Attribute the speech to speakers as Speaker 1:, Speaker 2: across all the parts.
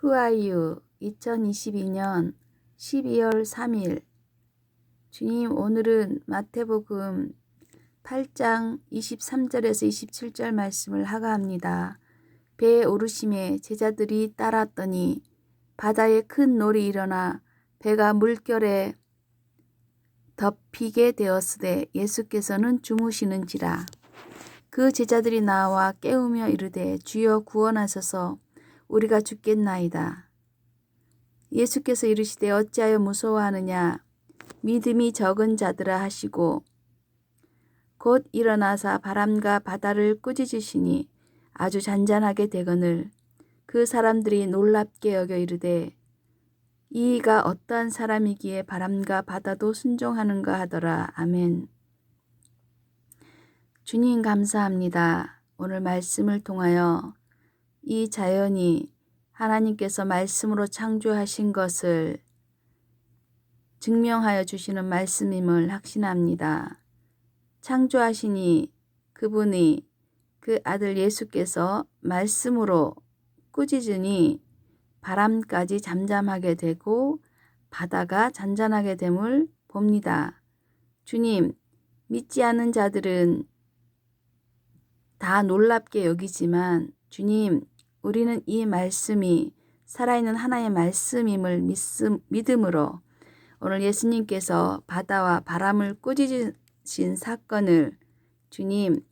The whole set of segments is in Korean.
Speaker 1: 후아유 2022년 12월 3일. 주님 오늘은 마태복음 8장 23절에서 27절 말씀을 하가합니다. 배에 오르심에 제자들이 따랐더니 바다에 큰 놀이 일어나 배가 물결에 덮이게 되었으되 예수께서는 주무시는지라. 그 제자들이 나와 깨우며 이르되 주여 구원하소서 우리가 죽겠나이다. 예수께서 이르시되 어찌하여 무서워하느냐 믿음이 적은 자들아 하시고 곧 일어나사 바람과 바다를 꾸짖으시니 아주 잔잔하게 되거늘 그 사람들이 놀랍게 여겨 이르되 이가 어떠한 사람이기에 바람과 바다도 순종하는가 하더라. 아멘. 주님 감사합니다. 오늘 말씀을 통하여 이 자연이 하나님께서 말씀으로 창조하신 것을 증명하여 주시는 말씀임을 확신합니다. 창조하시니 그분이 그 아들 예수께서 말씀으로 꾸짖으니 바람까지 잠잠하게 되고 바다가 잔잔하게 됨을 봅니다. 주님, 믿지 않는 자들은 다 놀랍게 여기지만 주님, 우리는 이 말씀이 살아있는 하나의 말씀임을 믿음으로 오늘 예수님께서 바다와 바람을 꾸짖으신 사건을 주님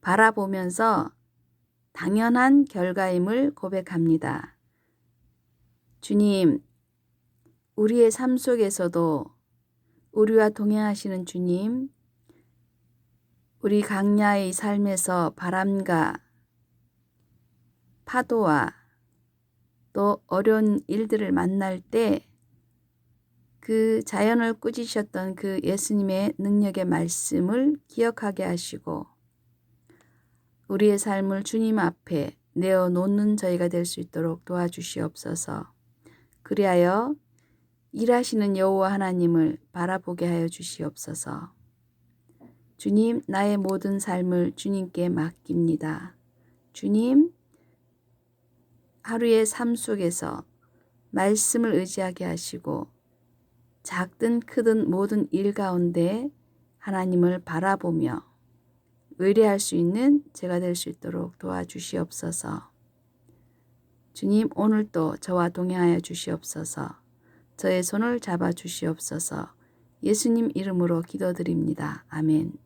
Speaker 1: 바라보면서 당연한 결과임을 고백합니다. 주님, 우리의 삶 속에서도 우리와 동행하시는 주님, 우리 강야의 삶에서 바람과 파도와 또 어려운 일들을 만날 때 그 자연을 꾸짖으셨던 그 예수님의 능력의 말씀을 기억하게 하시고 우리의 삶을 주님 앞에 내어 놓는 저희가 될 수 있도록 도와주시옵소서. 그리하여 일하시는 여호와 하나님을 바라보게 하여 주시옵소서. 주님, 나의 모든 삶을 주님께 맡깁니다. 주님, 하루의 삶 속에서 말씀을 의지하게 하시고 작든 크든 모든 일 가운데 하나님을 바라보며 의뢰할 수 있는 제가 될 수 있도록 도와주시옵소서. 주님 오늘도 저와 동행하여 주시옵소서. 저의 손을 잡아 주시옵소서. 예수님 이름으로 기도드립니다. 아멘.